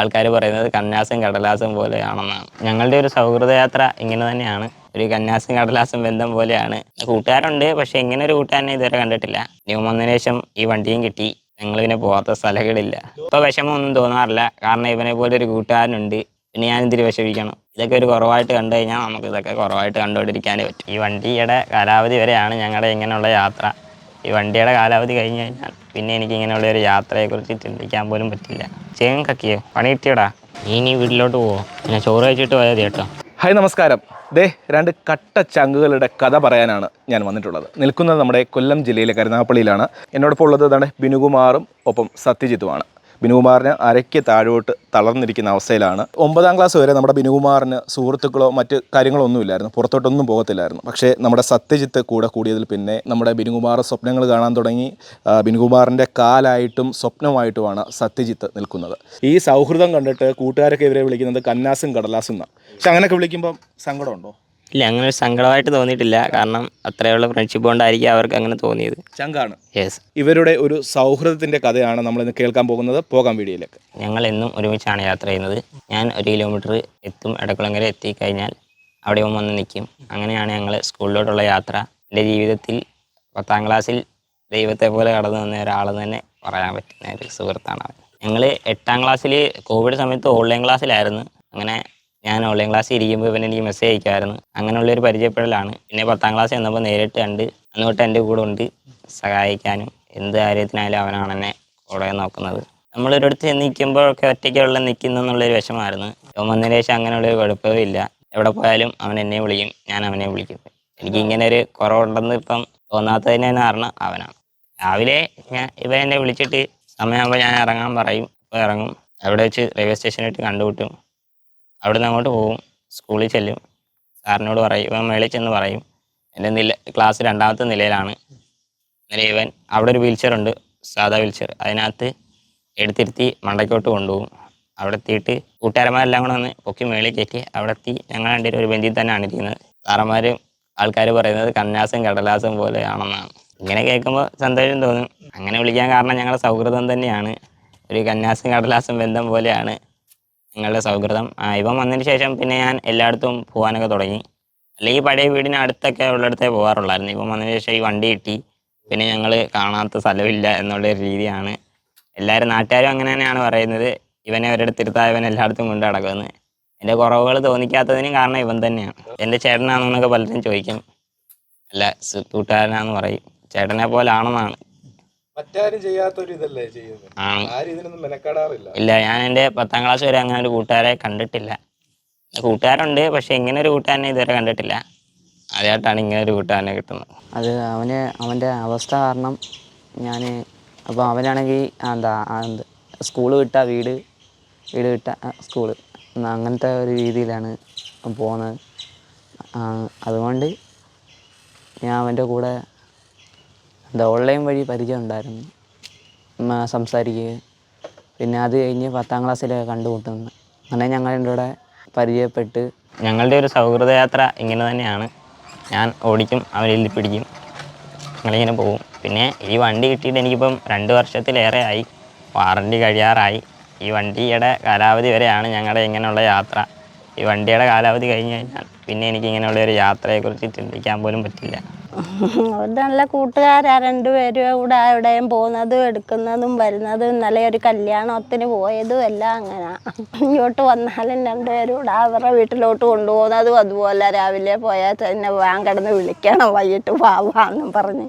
ആൾക്കാർ പറയുന്നത് കന്യാസും കടലാസും പോലെയാണെന്നാണ്. ഞങ്ങളുടെ ഒരു സൗഹൃദയാത്ര ഇങ്ങനെ തന്നെയാണ്. ഒരു കന്യാസും കടലാസും ബന്ധം പോലെയാണ്. കൂട്ടുകാരുണ്ട് പക്ഷെ ഇങ്ങനെ ഒരു കൂട്ടുകാരനെ ഇതുവരെ കണ്ടിട്ടില്ല. ന്യൂ വന്നതിന് ശേഷം ഈ വണ്ടിയും കിട്ടി. ഞങ്ങൾ പിന്നെ പോകാത്ത സ്ഥലങ്ങളില്ല. ഇപ്പൊ വിഷമമൊന്നും തോന്നാറില്ല. കാരണം ഇവനെ പോലെ ഒരു കൂട്ടുകാരനുണ്ട്. പിന്നെ ഞാൻ ഇതിരി വിഷമിക്കണം. ഇതൊക്കെ ഒരു കുറവായിട്ട് കണ്ടു കഴിഞ്ഞാൽ നമുക്ക് ഇതൊക്കെ കുറവായിട്ട് കണ്ടുകൊണ്ടിരിക്കാനേ പറ്റും. ഈ വണ്ടിയുടെ കാലാവധി വരെയാണ് ഞങ്ങളുടെ ഇങ്ങനെയുള്ള യാത്ര. ഈ വണ്ടിയുടെ കാലാവധി കഴിഞ്ഞ് കഴിഞ്ഞാൽ പിന്നെ എനിക്ക് ഇങ്ങനെയുള്ള ഒരു യാത്രയെക്കുറിച്ച് ചിന്തിക്കാൻ പോലും പറ്റില്ല. ചേങ്ങൻ കക്കിയോ പണി കിട്ടിയടാ നീ ഇനി വീട്ടിലോട്ട് പോവോ? പിന്നെ ചോറ് കഴിച്ചിട്ട് പോയാൽ മതി കേട്ടോ. ഹായ് നമസ്കാരം. ദേ രണ്ട് കട്ട ചങ്കുകളുടെ കഥ പറയാനാണ് ഞാൻ വന്നിട്ടുള്ളത്. നിൽക്കുന്നത് നമ്മുടെ കൊല്ലം ജില്ലയിലെ കരുനാഗപ്പള്ളിയിലാണ്. എന്നോടൊപ്പം ഉള്ളത് ഇതാണ് ബിനുകുമാറും ഒപ്പം സത്യജിത്തുമാണ് ബിനുകുമാറിന് അരയ്ക്ക് താഴോട്ട് തളർന്നിരിക്കുന്ന അവസ്ഥയിലാണ്. ഒമ്പതാം ക്ലാസ് വരെ നമ്മുടെ ബിനുകുമാറിന് സുഹൃത്തുക്കളോ മറ്റ് കാര്യങ്ങളോ ഒന്നുമില്ലായിരുന്നു പുറത്തോട്ടൊന്നും പോകത്തില്ലായിരുന്നു. പക്ഷേ നമ്മുടെ സത്യജിത്ത് കൂടെ കൂടിയതിൽ പിന്നെ നമ്മുടെ ബിനുകുമാർ സ്വപ്നങ്ങൾ കാണാൻ തുടങ്ങി. ബിനുകുമാറിന്റെ കാലായിട്ടും സ്വപ്നമായിട്ടുമാണ് സത്യജിത്ത് നിൽക്കുന്നത്. ഈ സൗഹൃദം കണ്ടിട്ട് കൂട്ടുകാരൊക്കെ ഇവരെ വിളിക്കുന്നത് കന്നാസും കടലാസും എന്നാണ്. പക്ഷെ അങ്ങനെയൊക്കെ വിളിക്കുമ്പോൾ സങ്കടമുണ്ടോ? ഇല്ല അങ്ങനെ ഒരു സങ്കടമായിട്ട് തോന്നിയിട്ടില്ല. കാരണം അത്രയുള്ള ഫ്രണ്ട്ഷിപ്പ് കൊണ്ടായിരിക്കും അവർക്ക് അങ്ങനെ തോന്നിയത്. ചങ്കാണ് യെസ് ഇവരുടെ ഒരു സൗഹൃദത്തിന്റെ കഥയാണ് നമ്മൾ ഇന്ന് കേൾക്കാൻ പോകുന്നത്. പോകാം വീഡിയോയിലേക്ക്. ഞങ്ങൾ എന്നും ഒരുമിച്ചാണ് യാത്ര ചെയ്യുന്നത്. ഞാൻ ഒരു കിലോമീറ്റർ എത്തും എടക്കുളങ്ങര എത്തിക്കഴിഞ്ഞാൽ അവിടെ ഇവൻ വന്ന് നിൽക്കും അങ്ങനെയാണ് ഞങ്ങൾ സ്കൂളിലോട്ടുള്ള യാത്ര. എന്റെ ജീവിതത്തിൽ പത്താം ക്ലാസ്സിൽ ദൈവത്തെ പോലെ കടന്നു വന്ന ഒരാളെന്ന് തന്നെ പറയാൻ പറ്റുന്ന ഒരു സുഹൃത്താണ് അവൻ. ഞങ്ങൾ എട്ടാം ക്ലാസ്സിൽ കോവിഡ് സമയത്ത് ഓൺലൈൻ ക്ലാസ്സിലായിരുന്നു അങ്ങനെ ഞാൻ ഓൺലൈൻ ക്ലാസ് ഇരിക്കുമ്പോൾ ഇവനെ എനിക്ക് മെസ്സേജ് അയക്കുമായിരുന്നു അങ്ങനെയുള്ള ഒരു പരിചയപ്പെടലാണ്. പിന്നെ പത്താം ക്ലാസ് ചെന്നപ്പോൾ നേരിട്ട് കണ്ട് അന്ന് തൊട്ട് എന്റെ കൂടെ ഉണ്ട്. സഹായിക്കാനും എന്ത് കാര്യത്തിനായാലും അവനാണ് എന്നെ കൂടെ നോക്കുന്നത്. നമ്മളൊരിടത്ത് നിൽക്കുമ്പോഴൊക്കെ ഒറ്റയ്ക്കുള്ള നിൽക്കുന്നു എന്നുള്ളൊരു വിഷമമായിരുന്നു. ഇവൻ വന്നതിന് ശേഷം അങ്ങനെയുള്ളൊരു കുഴപ്പവും ഇല്ല. എവിടെ പോയാലും അവൻ എന്നെ വിളിക്കും. ഞാൻ അവനെ വിളിക്കും. എനിക്ക് ഇങ്ങനെ ഒരു കുറവുണ്ടെന്ന് ഇപ്പം തോന്നാത്തതിന് തന്നെ കാരണം അവനാണ്. രാവിലെ ഞാൻ ഇവൻ എന്നെ വിളിച്ചിട്ട് സമയമാകുമ്പോൾ ഞാൻ ഇറങ്ങാൻ പറയും. അപ്പോൾ ഇറങ്ങും. അവിടെ വെച്ച് റെയിൽവേ സ്റ്റേഷനായിട്ട് കണ്ടുമുട്ടും. അവിടെ അങ്ങോട്ട് പോകും സ്കൂളിൽ ചെല്ലും. സാറിനോട് പറയും ഇവൻ മേളിൽ ചെന്ന് പറയും എന്റെ നില ക്ലാസ് രണ്ടാമത്തെ നിലയിലാണ്. അന്നേരം ഇവൻ അവിടെ ഒരു വീൽ ചെയർ ഉണ്ട് സാധാ വീൽചെയർ അതിനകത്ത് എടുത്തിരുത്തി മണ്ടയ്ക്കോട്ട് കൊണ്ടുപോകും. അവിടെ എത്തിയിട്ട് കൂട്ടുകാരന്മാരെല്ലാം കൂടെ വന്ന് പൊക്കി മേളിൽ കയറ്റി അവിടെ എത്തി. ഞങ്ങൾ രണ്ടുപേരും ഒരു ബെഞ്ചിൽ തന്നെയാണ് ഇരിക്കുന്നത്. സാറന്മാരും ആൾക്കാർ പറയുന്നത് കന്യാസും കടലാസും പോലെയാണെന്നാണ്. ഇങ്ങനെ കേൾക്കുമ്പോൾ സന്തോഷം തോന്നും. അങ്ങനെ വിളിക്കാൻ കാരണം ഞങ്ങളുടെ സൗഹൃദം തന്നെയാണ്. ഒരു കന്യാസും കടലാസും ബന്ധം പോലെയാണ്. ഞങ്ങളുടെ സൗഹൃദം. ഇവൻ വന്നതിന് ശേഷം പിന്നെ ഞാൻ എല്ലായിടത്തും പോകാനൊക്കെ തുടങ്ങി. അല്ലെങ്കിൽ പഴയ വീടിന് അടുത്തൊക്കെ ഉള്ളിടത്തേ പോകാറുള്ളായിരുന്നു. ഇപ്പം വന്നതിന് ശേഷം ഈ വണ്ടി കിട്ടി. പിന്നെ ഞങ്ങൾ കാണാത്ത സ്ഥലമില്ല എന്നുള്ള രീതിയാണ്. എല്ലാവരും നാട്ടുകാരും അങ്ങനെ തന്നെയാണ് പറയുന്നത്. ഇവനെ അവരുടെ ഇരുത്താ ഇവൻ എല്ലായിടത്തും കൊണ്ട് നടക്കുമെന്ന്. എന്റെ കുറവുകൾ തോന്നിക്കാത്തതിനും കാരണം ഇവൻ തന്നെയാണ്. എന്റെ ചേട്ടനാണെന്നൊക്കെ പലരും ചോദിക്കും. അല്ല കൂട്ടുകാരനാന്ന് പറയും. ചേട്ടനെ പോലെ ആണെന്നാണ് മറ്റാരും ചെയ്യാത്തൊരു ഇതല്ലേ ചെയ്യുന്നത് ആരും ഇതിനൊന്നും മെനക്കെടാറില്ല. ഇല്ല ഞാൻ എന്റെ പത്താം ക്ലാസ് വരെ അങ്ങനെ ഒരു കൂട്ടുകാരെ കണ്ടിട്ടില്ല. കൂട്ടുകാരുണ്ട് പക്ഷെ ഇങ്ങനെ ഒരു കൂട്ടുകാരനെ ഇതുവരെ കണ്ടിട്ടില്ല. ആദ്യമായിട്ടാണ് ഇങ്ങനെ ഒരു കൂട്ടുകാരനെ കിട്ടുന്നത്. അത് അവന് അവന്റെ അവസ്ഥ കാരണം ഞാൻ അപ്പോൾ അവനാണെങ്കിൽ എന്താ സ്കൂൾ സ്കൂൾ വിട്ട വീട് വീട് വിട്ട സ്കൂൾ. അങ്ങനത്തെ ഒരു രീതിയിലാണ് പോകുന്നത് അതുകൊണ്ട് ഞാൻ അവന്റെ കൂടെ എന്താ ഓൺലൈൻ വഴി പരിചയം ഉണ്ടായിരുന്നു. സംസാരിക്കുകയും സംസാരിക്കുക. പിന്നെ അത് കഴിഞ്ഞ് പത്താം ക്ലാസ്സിലൊക്കെ കണ്ടുമുട്ടുന്നു. അങ്ങനെ ഞങ്ങളുടെ കൂടെ പരിചയപ്പെട്ട്. ഞങ്ങളുടെ ഒരു സൗഹൃദയാത്ര ഇങ്ങനെ തന്നെയാണ്. ഞാൻ ഓടിക്കും അവൻ പിടിക്കും. ഞങ്ങളിങ്ങനെ പോകും. പിന്നെ ഈ വണ്ടി കിട്ടിയിട്ട് എനിക്കിപ്പം രണ്ട് വർഷത്തിലേറെ ആയി. വാറണ്ടി കഴിയാറായി. ഈ വണ്ടിയുടെ കാലാവധി വരെയാണ് ഞങ്ങളുടെ ഇങ്ങനെയുള്ള യാത്ര. ഈ വണ്ടിയുടെ കാലാവധി കഴിഞ്ഞ് കഴിഞ്ഞാൽ പിന്നെ എനിക്ക് ഇങ്ങനെയുള്ള ഒരു യാത്രയെക്കുറിച്ച് ചിന്തിക്കാൻ പോലും പറ്റില്ല. അവർ നല്ല കൂട്ടുകാരാ രണ്ടുപേരും കൂടെ എവിടെയും പോകുന്നതും എടുക്കുന്നതും വരുന്നതും ഇന്നലെ ഒരു കല്യാണത്തിന് പോയതും എല്ലാം അങ്ങനെ. ഇങ്ങോട്ട് വന്നാലും രണ്ടുപേരും കൂടെ അവരുടെ വീട്ടിലോട്ട് കൊണ്ടുപോകുന്നതും അതുപോലെ രാവിലെ പോയാൽ തന്നെ വാൻ വിളിക്കണം വൈകിട്ട് വാവാന്നും പറഞ്ഞ്.